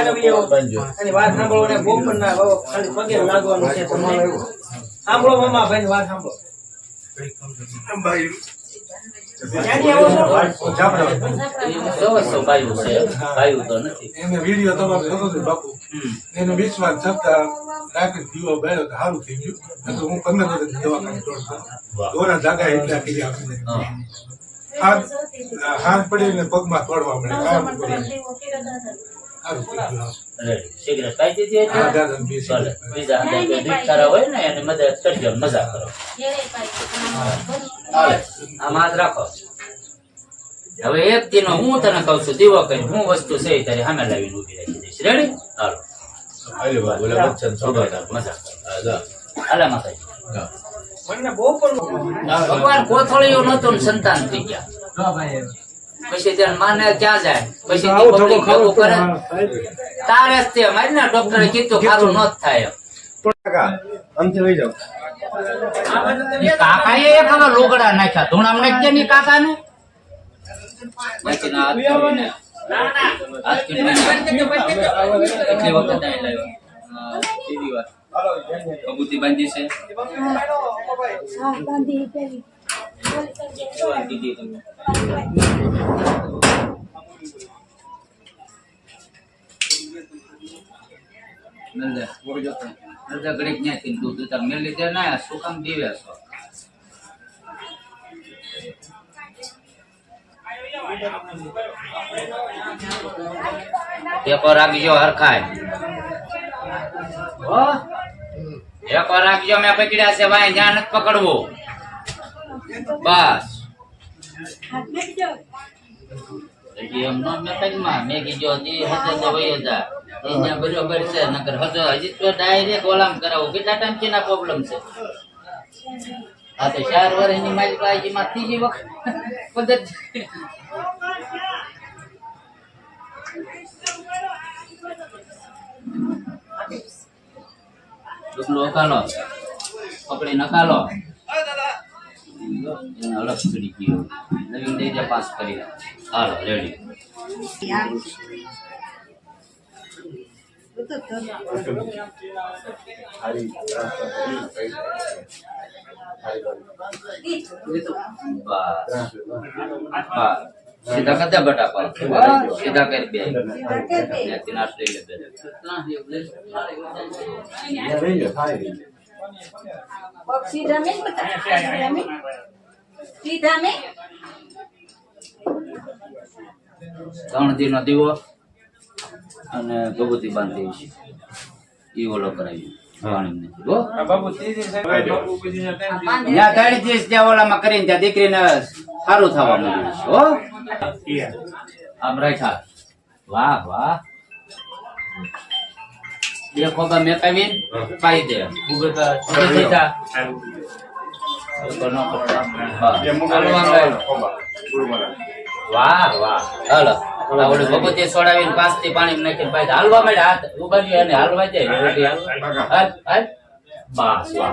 એની વાત સાંભળો અને ગોપનના બાબા ખાલી પગે લાગવાનું છે સાંભળો મામા ભાઈ વાત સાંભળો. હાથ પડીને પગમાં તોડવા મળે. સિગરેટ પાઈ દીધી હતી? બીજા હોય ને એને મદદ કરજો મજા કરો. રાખો. હવે એક દિનો હું તને કઉ છું દીવો કઈ હું વસ્તુ છે તારી સામે લાવીને ઊભી રાખી દઈશ. રેડી હાલો. ભગવાન કોથળીઓ નતો સંતાન થઈ ગયા. પછી તેને માને ક્યાં જાય? પછી ભેગું કરે. તારે જ તે મારી ને ડોક્ટરે કીધું ખારું ન થાય એ કાકાએ એક હવે લોગડા નાખ્યા. ધૂણામ નાખજે ની વખત લાવ્યા. વાર. કબૂતી બાંધી છે. કીધી તમે. નંદા, નંદા ઘડીક ન્યાથી દૂધ ઉતાર. લીધે ના શું કામ દીવે છો ટેકો રાખજો હરખાય ટેકો રાખજો મેં પકડ્યા છે ભાઈ જ્યાં નથી પકડવું બસ. ડાયરેક્ટ ઓલામ કરાવું. કેટલા ટાઈમ તો ચાર વર્ષની મારી પાસે માં ત્રીજી વખત. પકડી નકાલો એને અલગ કરી ગયો નવીન દઈ દે પાસ કરી હાલો રેડી બસ બસ સીધા કદા બટા પર સીધા કરી બે ત્યાંથી નાશ લઈ લે મેં? ત્રણ દી નો દીવો અને ભગવતી બાંધી છે એ ઓલો કરાવી દીકરીને સારું થવા મળ્યું છે હો? આમ રાખ્યા. વાહ વાહ. બે ખોબા મેકાવી પાઈ દે. વાહ વાહ. હાલો. આ ભગવતી સોડાવીને પાંચથી પાણી નાખીને પાછી હાલવા માંડ્યા. હાથ ઊભા અને હાલવા જાય. બસ વાહ.